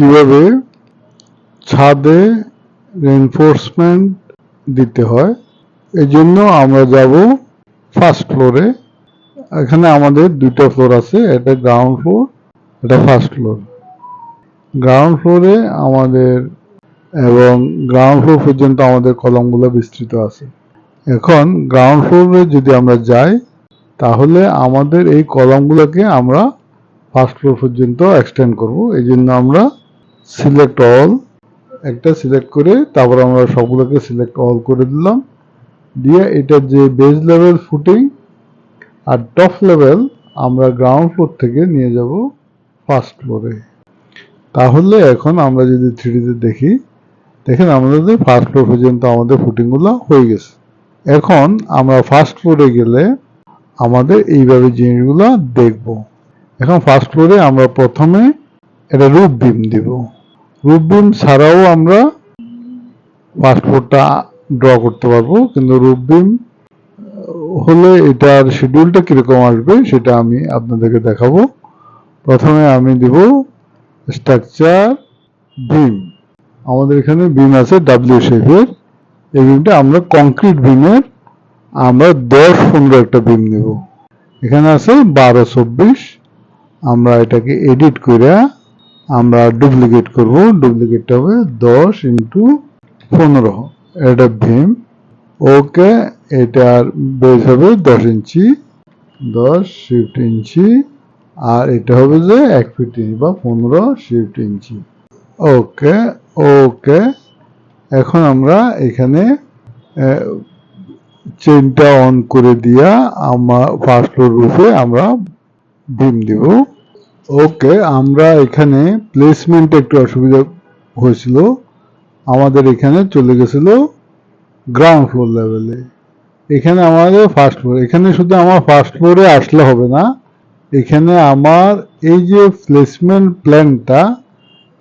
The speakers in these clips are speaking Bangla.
কীভাবে ছাদে রেনফোর্সমেন্ট দিতে হয় এই জন্য আমরা যাব ফার্স্ট ফ্লোরে এখানে আমাদের দুটো ফ্লোর আছে এটা গ্রাউন্ড ফ্লোর এটা ফার্স্ট ফ্লোর গ্রাউন্ড ফ্লোরে আমাদের এবং গ্রাউন্ড ফ্লোর পর্যন্ত আমাদের কলমগুলো বিস্তৃত আছে। এখন গ্রাউন্ড ফ্লোরে যদি আমরা যাই, তাহলে আমাদের এই কলমগুলোকে আমরা ফার্স্ট ফ্লোর পর্যন্ত এক্সটেন্ড করব। এই জন্য আমরা সিলেক্ট অল একটা সিলেক্ট করে তারপর আমরা সবগুলোকে সিলেক্ট অল করে দিলাম। দিয়ে এটা যে বেজ লেভেল ফুটিং আর টপ লেভেল আমরা গ্রাউন্ড ফ্লোর থেকে নিয়ে যাব ফার্স্ট ফ্লোরে তাহলে এখন আমরা যদি থ্রিডিতে দেখি, দেখেন আমাদের ফার্স্ট ফ্লোর পর্যন্ত আমাদের ফুটিংগুলো হয়ে গেছে। এখন আমরা ফার্স্ট ফ্লোরে গেলে আমাদের এইভাবে জিনিসগুলো দেখব। এখন ফার্স্ট ফ্লোরে আমরা প্রথমে একটা রূপ বিম দিব। রূপ বিম ছাড়াও আমরা ফ্লোরটা ড্র করতে পারব। কিন্তু রূপ বিম হলে এটার শিডিউলটা কীরকম আসবে সেটা আমি আপনাদেরকে দেখাবো। প্রথমে আমি দিব স্ট্রাকচার বিম আমাদের এখানে বিম আছে ডাব্লিউ শেপের এই বিমটা আমরা কংক্রিট বিমের আমরা দশ পনেরো একটা বিম নেব। এখানে আছে বারো চব্বিশ। আমরা এটাকে এডিট করে আমরা ডুপ্লিকেট করব ডুপ্লিকেটটা হবে দশ ইন্টু পনেরো। এটা ভীম। ওকে এটার বেস হবে দশ ইঞ্চি। দশ শিফট ইঞ্চি। আর এটা হবে যে এক ফিট বা পনেরো শিফট ইঞ্চি। ওকে ওকে এখন আমরা এখানে চেনটা অন করে দিয়া আমার ফার্স্ট ফ্লোর রুফে আমরা বিম দিব। ওকে, আমরা এখানে প্লেসমেন্টে একটু অসুবিধা হয়েছিল। আমাদের এখানে চলে গেছিল গ্রাউন্ড ফ্লোর লেভেলে এখানে আমাদের ফার্স্ট ফ্লোর এখানে শুধু আমার ফার্স্ট ফ্লোরে আসলে হবে না, এখানে আমার এই যে প্লেসমেন্ট প্ল্যানটা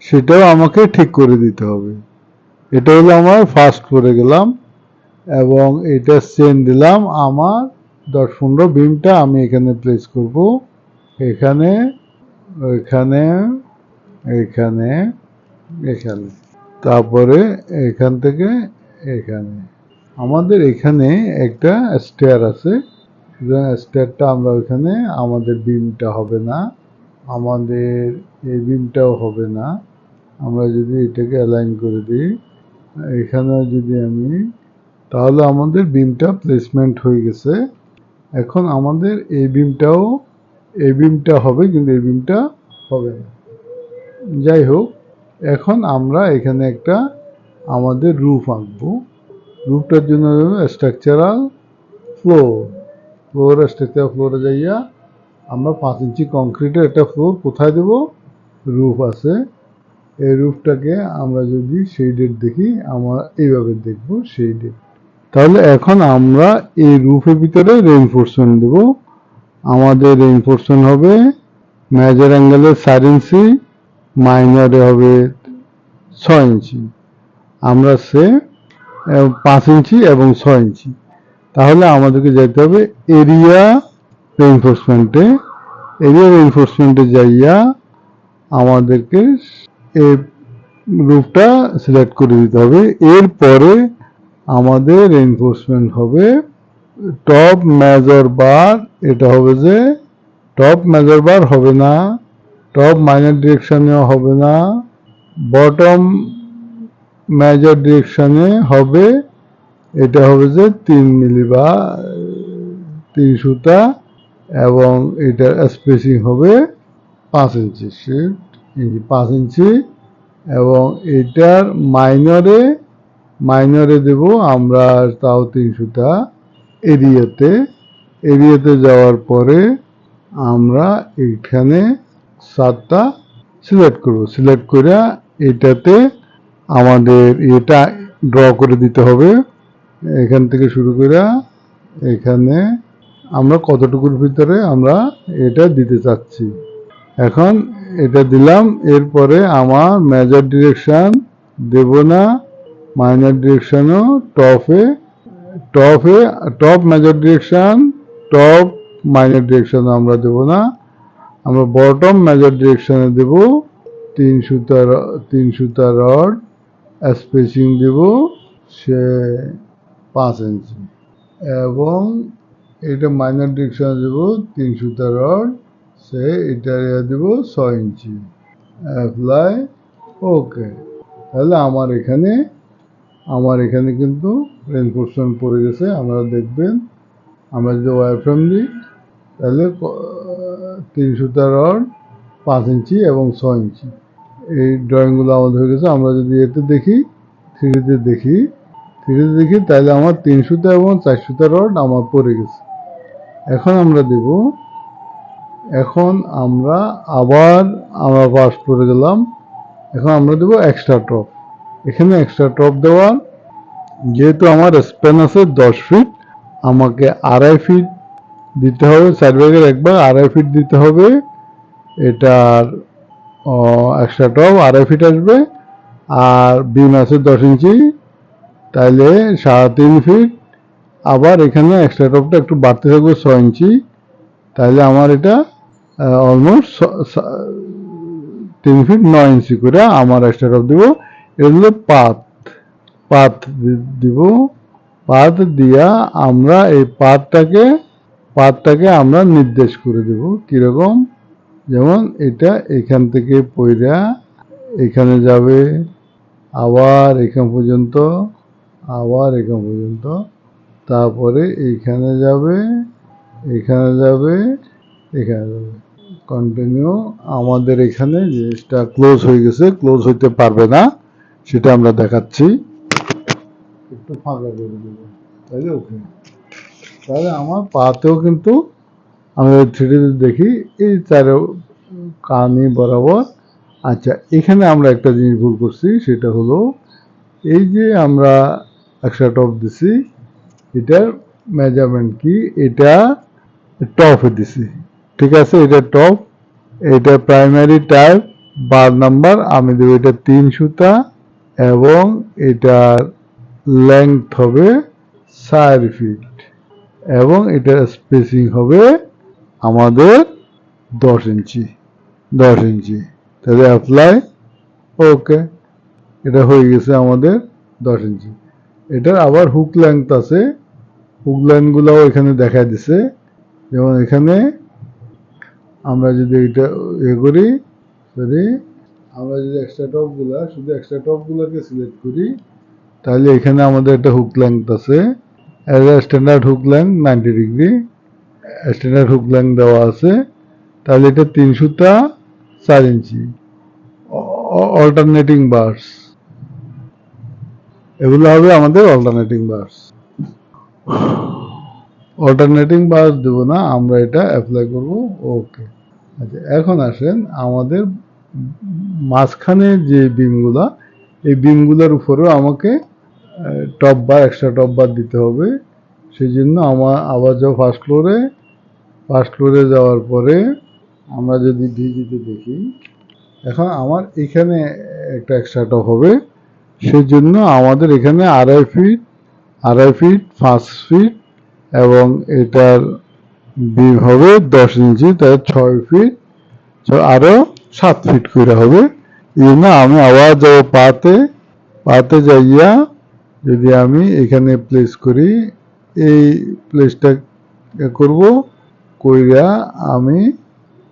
সেটাও আমাকে ঠিক করে দিতে হবে। এটা হলো আমার ফার্স্ট ফ্লোরে গেলাম এবং এটা চেন দিলাম। আমার দশ পনেরো বিমটা আমি এখানে প্লেস করব। এখানে এখানে এখানে এখানে। তারপরে এখান থেকে এখানে। আমাদের এখানে একটা স্টেয়ার আছে। স্টেয়ারটা আমরা ওইখানে, আমাদের বিমটা হবে না। আমাদের এই বিমটাও হবে না। আমরা যদি এটাকে অ্যালাইন করে দিই এখানে যদি আমি, তাহলে আমাদের বিমটা প্লেসমেন্ট হয়ে গেছে। এখন আমাদের এই বিমটাও এই বিমটা হবে, কিন্তু এই বিমটা হবে না। যাই হোক, এখন আমরা এখানে একটা আমাদের রুফ আঁকবো। রুফটার জন্য স্ট্রাকচারাল ফ্লোর ফ্লোর স্ট্রাকচারাল ফ্লোরে যাইয়া আমরা পাঁচ ইঞ্চি কংক্রিটের একটা ফ্লোর কোথায় দেব? রুফ আছে। এই রুফটাকে আমরা যদি শেডেড দেখি, আমরা এইভাবে দেখব শেডেড তাহলে এখন আমরা এই রুফের ভিতরে রেইনফোর্সমেন্ট দেব। আমাদের রেইনফোর্সমেন্ট হবে মেজর অ্যাঙ্গেলের চার ইঞ্চি মাইনরে হবে ছয় ইঞ্চি। আমরা সে পাঁচ ইঞ্চি এবং ছয় ইঞ্চি। তাহলে আমাদেরকে যেতে হবে এরিয়া রেইনফোর্সমেন্টে এরিয়া রেইনফোর্সমেন্টে যাইয়া আমাদেরকে এই রুফটা সিলেক্ট করে দিতে হবে। এরপরে আমাদের রেইনফোর্সমেন্ট হবে টপ মেজর বার এটা হবে যে টপ মেজর বার হবে না টপ মাইনার ডিরেকশনেও হবে না বটম মেজর ডিরেকশনে হবে, এটা হবে যে তিন মিলি বা তিন সুতা এবং এটার স্পেসিং হবে পাঁচ ইঞ্চি ইঞ্চি পাঁচ ইঞ্চি এবং এটার মাইনরে মাইনরে দেব আমরা তাও তিন সুতা এরিয়াতে এরিয়াতে যাওয়ার পরে আমরা এইখানে সাতটা সিলেক্ট করব। সিলেক্ট করে এটাতে আমাদের এটা ড্র করে দিতে হবে। এখান থেকে শুরু করে এখানে আমরা কতটুকুর ভিতরে আমরা এটা দিতে চাচ্ছি। এখন এটা দিলাম, এরপরে আমার মেজর ডিরেকশন দেব না মাইনার ডিরেকশনও টপে টপে top major direction top minor direction আমরা দেব না। আমরা বটম মেজর ডিরেকশনে দেব, তিন সুতা তিন সুতা রড স্পেসিং দেব, সে পাঁচ ইঞ্চি এবং এটা মাইনার ডিরেকশন দেব, তিন সুতা রড সে এটা দেব ছয় ইঞ্চি অ্যাপ্লাই ওকে তাহলে আমার এখানে আমার এখানে কিন্তু রেনফোর্সমেন্ট পড়ে গেছে, আপনারা দেখবেন। আমরা যদি ওয়ারফ্রেম দিই, তাহলে তিন সুতা রড পাঁচ ইঞ্চি এবং ছ ইঞ্চি। এই ড্রয়িংগুলো আমাদের হয়ে গেছে। আমরা যদি এতে দেখি, থ্রিডিতে দেখি থ্রিডিতে দেখি, তাহলে আমার তিন সুতা এবং চার সুতা রড আমার পড়ে গেছে। এখন আমরা দেব, এখন আমরা আবার আমরা পাস করে গেলাম। এখন আমরা দেবো এক্সট্রা টপ এখানে এক্সট্রা টপ দেওয়ার যেহেতু আমার স্প্যান আছে দশ ফিট আমাকে আড়াই ফিট দিতে হবে চার ভাগের একবার আড়াই ফিট দিতে হবে। এটার এক্সট্রা টপ আড়াই ফিট আসবে। আর বিম আছে দশ ইঞ্চি, তাইলে সাড়ে তিন ফিট আবার এখানে এক্সট্রা টপটা একটু বাড়তে থাকবে ছ ইঞ্চি তাহলে আমার এটা অলমোস্ট তিন ফিট নয় ইঞ্চি করে আমার এক্সট্রা টপ দিব। এটা হলো পাত পাত দিব। পাত দিয়া আমরা এই পাতটাকে পাতটাকে আমরা নির্দেশ করে দেব। কীরকম? যেমন এটা এখান থেকে পইরা এখানে যাবে, আবার এখান পর্যন্ত, আবার এখান পর্যন্ত। তারপরে এইখানে যাবে, এখানে যাবে এখানে যাবে। কন্টিনিউ আমাদের এখানে জিনিসটা ক্লোজ হয়ে গেছে ক্লোজ হইতে পারবে না। সেটা আমরা দেখাচ্ছি। একটু ফাঁকা করে দেবো। তাইলে ওকে। তাহলে আমার পাতেও কিন্তু আমরা থ্রিডিতে দেখি, এই চারো কানি বরাবর। আচ্ছা এখানে আমরা একটা জিনিস ভুল করছি, সেটা হলো এই যে আমরা একশো টপ দিছি, এটার মেজারমেন্ট কি? এটা টপে দিছি। ঠিক আছে? এটা টপ এটা প্রাইমারি টাইপ বার নাম্বার আমি দেবো এটা তিন সুতা। এবং এটার লেংথ হবে চার ফিট এবং এটার স্পেসিং হবে আমাদের দশ ইঞ্চি দশ ইঞ্চি। তাহলে অ্যাপ্লাই ওকে এটা হয়ে গেছে আমাদের দশ ইঞ্চি। এটার আবার হুক লেংথ আছে। হুক লাইনগুলোও এখানে দেখা দিছে। যেমন এখানে আমরা যদি এটা ইয়ে করি সরি আমরা যদি এক্সট্রা টপগুলো শুধু এক্সট্রা টপগুলোকে সিলেক্ট করি, তাহলে এখানে আমাদের একটা হুক লেংথ আছে। Standard hook length ninety degree standard hook length দেওয়া আছে। তাহলে এটা তিনশোটা চার ইঞ্চি। অল্টারনেটিং বার্স এগুলো হবে আমাদের অল্টারনেটিং বার্স অল্টারনেটিং বার্স দেব না, আমরা এটা অ্যাপ্লাই করব। ওকে আচ্ছা এখন আসেন আমাদের মাঝখানে যে বিমগুলা, এই বিমগুলোর উপরেও আমাকে top bar extra top bar দিতে হবে। সেই জন্য আমার, আবার যাও ফার্স্ট ফ্লোরে ফার্স্ট ফ্লোরে যাওয়ার পরে আমরা যদি ভিজিতে দেখি, এখন আমার এখানে একটা এক্সট্রা টপ হবে। সেই জন্য আমাদের এখানে আড়াই ফিট আড়াই ফিট পাঁচ ফিট এবং এটার বিম হবে দশ ইঞ্চি, তাই ছয় ফিট ছ- আরও সাত ফিট করে হবে। এই জন্য আমি আবার যাব পাতে। পাতে যাইয়া যদি আমি এখানে প্লেস করি, এই প্লেসটা করব, কইরা আমি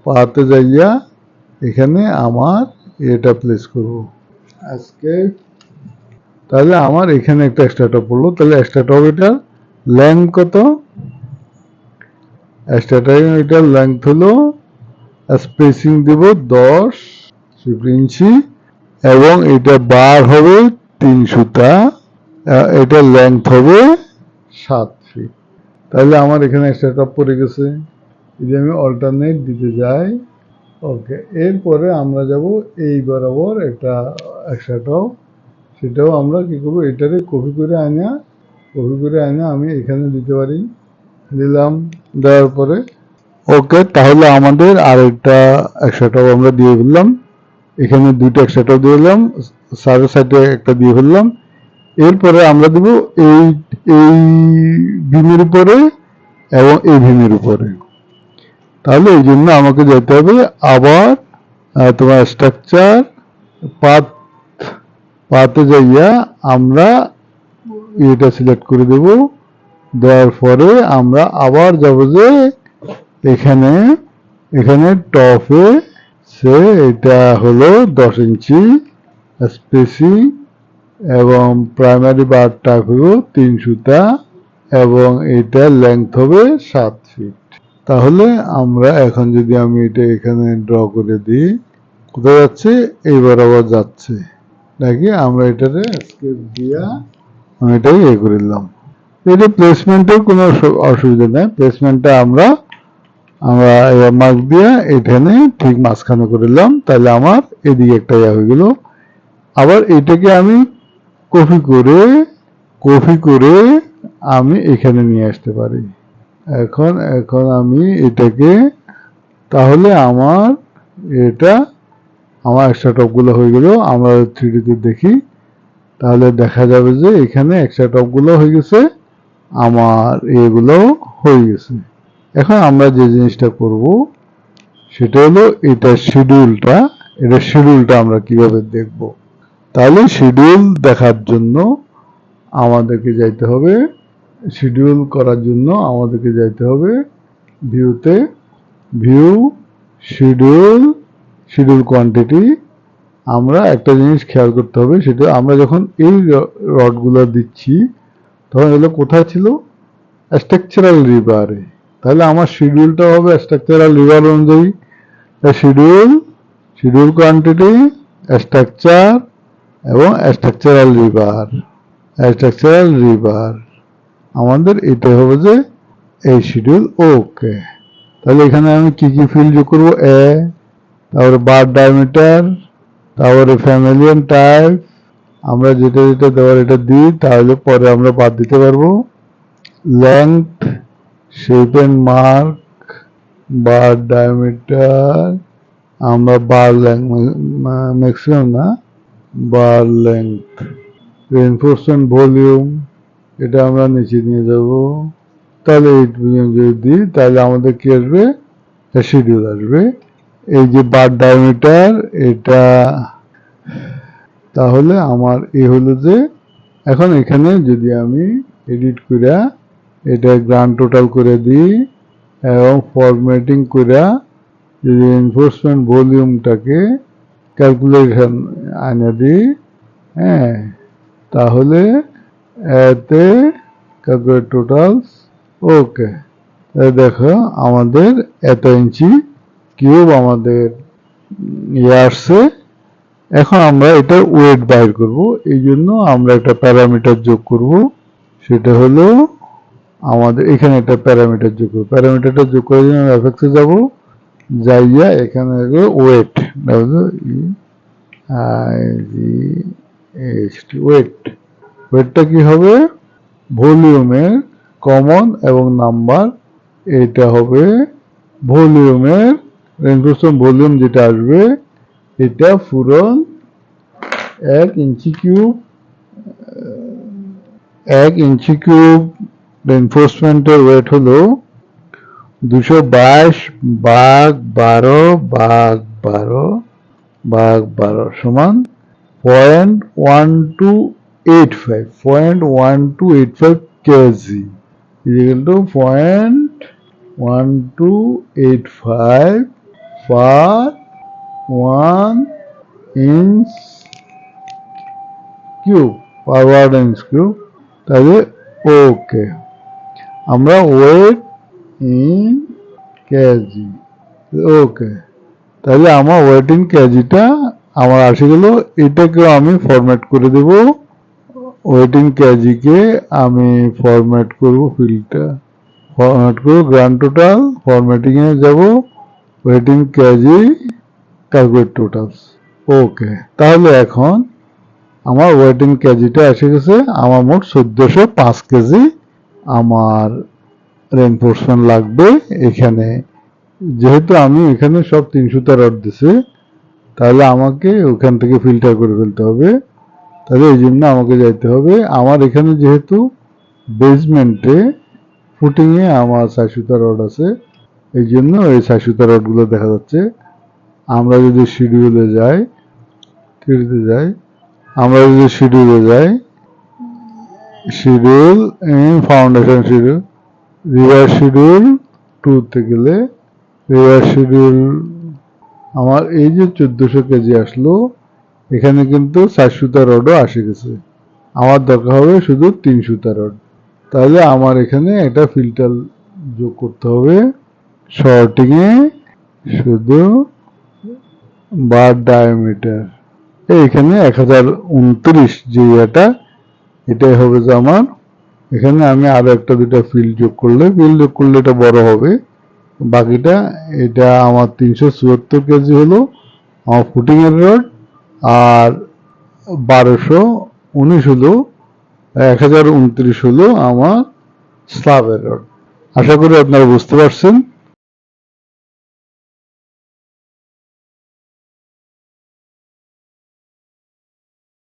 পাতে যাইয়া এখানে আমার এটা প্লেস করব। আজকে তাহলে আমার এখানে একটা টপ পড়ল। তাহলে টপ এটার লেন্থ কত? টপ এটার লেন্থ হলো স্পেসিং দেব দশ ইঞ্চি, এবং এটা বার হবে তিন সুতা এটার লেন্থ হবে সাত ফিট তাহলে আমার এখানে এক্সট্রা টপ পড়ে গেছে। যদি আমি অল্টারনেট দিতে যাই, ওকে, এরপরে আমরা যাব এই বরাবর একটা এক্সট্রা টপ সেটাও আমরা কি করব, এটারে কপি করে আনা কপি করে আনা আমি এখানে দিতে পারি। দিলাম, দেওয়ার পরে ওকে তাহলে আমাদের আরেকটা একশো টপ আমরা দিয়ে ফেললাম। এখানে দুটো একশো টপ দিয়ে দিলাম সাড়ে সাইডে একটা দিয়ে ফেললাম। এরপরে আমরা দেব এই এই ভীমের উপরে এবং এই ভীমের উপরে। তাহলে এই জন্য আমাকে যেতে হবে, আবার তোমার স্ট্রাকচার পাত পাতে যাইয়া আমরা এটা সিলেক্ট করে দেব। দেওয়ার পরে আমরা আবার যাব যে এখানে এখানে টপে সে এটা হলো দশ ইঞ্চি স্পেসিং এবং প্রাইমারি বার টাইপ হলো তিন সুতা এবং এটা লেংথ হবে সাত ফিট তাহলে আমরা এখন যদি আমি এটা এখানে ড্র করে দিই, কোথায় যাচ্ছে? এইবার আবার যাচ্ছে। নাকি? আমরা এটাতে স্কেপ দিয়া আমি এটাই ইয়ে করে দিলাম। এটা প্লেসমেন্টের কোনো অসুবিধা নেই। প্লেসমেন্টটা আমরা আমরা মার্ক দিয়ে এখানে ঠিক মাঝখানে করে দিলাম, তাহলে আমার এদিকে একটা ইয়া হয়ে গেল। আবার এটাকে আমি কপি করে কপি করে আমি এখানে নিয়ে আসতে পারি। এখন এখন আমি এটাকে, তাহলে আমার এটা, আমার এক্সট্রা টপগুলো হয়ে গেল, আমরা থ্রিডিতে দেখি। তাহলে দেখা যাবে যে এখানে এক্সট্রা টপগুলো হয়ে গেছে, আমার এগুলো হয়ে গেছে। এখন আমরা যে জিনিসটা করব, সেটা হলো এটা শিডিউলটা এটা শিডিউলটা আমরা কীভাবে দেখব? তাহলে শিডিউল দেখার জন্য আমাদেরকে যাইতে হবে শিডিউল করার জন্য আমাদেরকে যাইতে হবে ভিউতে ভিউ শিডিউল শিডিউল কোয়ান্টিটি আমরা একটা জিনিস খেয়াল করতে হবে, সেটা আমরা যখন এই রডগুলো দিচ্ছি, তখন এগুলো কোথায় ছিল? স্ট্রাকচারাল রিবারে তাহলে আমার শিডিউলটা হবে স্ট্রাকচারাল রিবার অনুযায়ী। শিডিউল শিডিউল কোয়ান্টিটি স্ট্রাকচার এবং স্ট্রাকচারাল রিবার স্ট্রাকচারাল রিবার আমাদের এটা হবে যে এই শিডিউল ওকে তাহলে এখানে আমি কি কি ফিল্ড যোগ করব? এ তারপরে বার ডায়ামিটার তারপরে ফ্যামিলিয়ান টাইপ আমরা যেটা যেটা দেওয়ার এটা দিই, তাহলে পরে আমরা বাদ দিতে পারব। Length shape and mark bar diameter আমরা বার লেংথ ম্যাক্সিমাম না বার লেংথ রেনফোর্সমেন্ট ভলিউম এটা আমরা নিচে নিয়ে যাব। তাহলে এই পর্যন্ত যদি দিই, তাহলে আমাদের কি আসবে? শিডিউল আসবে। এই যে বার ডায়ামিটার এটা তাহলে আমার এ হলো যে, এখন এখানে যদি আমি এডিট করে এটা গ্রান্ড টোটাল করে দিই এবং ফরম্যাটিং করে যদি এনফোর্সমেন্ট ভলিউমটাকে ক্যালকুলেশন আনে দিই হ্যাঁ তাহলে এতে ক্যালকুলেট টোটালস ওকে দেখো আমাদের এত ইঞ্চি কিউব আমাদের ইয়ে আসছে। এখন আমরা এটা ওয়েট বাইর করব এই জন্য আমরা একটা প্যারামিটার যোগ করব, সেটা হলো আমাদের এখানে একটা প্যারামিটার যোগ করব। প্যারামিটারটা যোগ করার জন্য এফএক্সে যাব, যাইয়া এখানে ওয়েট ওয়েট ওয়েটটা কি হবে? ভলিউমের কমন এবং নাম্বার এটা হবে ভলিউমের রেনফোর্সমেন্ট ভলিউম যেটা আসবে, এটা ফুরন এক ইঞ্চি কিউব এক ইঞ্চি কিউব রেনফোর্সমেন্টের ওয়েট হলো দুশো বাইশ বাঘ বারো বাঘ বারো বাঘ বারো সমান point one two eight five, point one two eight five KG equal to point one two eight five per one inch cube, per one inch cube, তাহলে ওকে আমরা ওয়েট ইন কেজি। ওকে, তাহলে আমার ওয়েট ইন কেজিটা আমার আসে গেল, এটাকেও আমি ফরম্যাট করে দেব। ওয়েটিং কেজিকে আমি ফরম্যাট করব ফিল্ডটা ফরম্যাট করব গ্র্যান্ড টোটাল ফরম্যাটিংয়ে যাব। Weighting KG calculate totals okay, তাহলে এখন আমার ওয়েটিং কেজিটা এসে গেছে, আমার মোট চোদ্দোশো পাঁচ কেজি। আমার রেনফোর্সমেন্ট লাগবে। এখানে যেহেতু আমি এখানে সব তিনশোটা রড দিছে, তাহলে আমাকে ওখান থেকে ফিল্টার করে ফেলতে হবে। তাহলে এই জন্য আমাকে যাইতে হবে। আমার এখানে যেহেতু বেসমেন্টে ফুটিংয়ে আমার সাইসুতা রড আছে, এই জন্য এই সাইসুতা রডগুলো দেখা যাচ্ছে। আমরা যদি শিডিউলে যাই থ্রিতে যাই? আমরা যদি শিডিউলে যাই শিডিউল ফাউন্ডেশন শিডিউল রিভার শিডিউল টুতে গেলে রিভার শিডিউল আমার এই যে চোদ্দোশো কেজি আসলো, এখানে কিন্তু চার সুতা রডও আসে গেছে। আমার দরকার হবে শুধু তিন সুতা রড। তাহলে আমার এখানে একটা ফিল্টার যোগ করতে হবে। শর্টিংয়ে শুধু বার ডায়ামিটার এইখানে এক হাজার উনত্রিশ যে এটা এটাই হবে যে আমার, এখানে আমি আরও একটা দুটা ফিল যোগ করলে ফিল যোগ করলে এটা বড় হবে। বাকিটা, এটা আমার তিনশো চুয়াত্তর কেজি হলো, আমার ফুটিং এর রড আর বারোশো উনিশ হলো, এক হাজার উনত্রিশ হলো আমার স্লাবের রড আশা করি আপনারা বুঝতে পারছেন।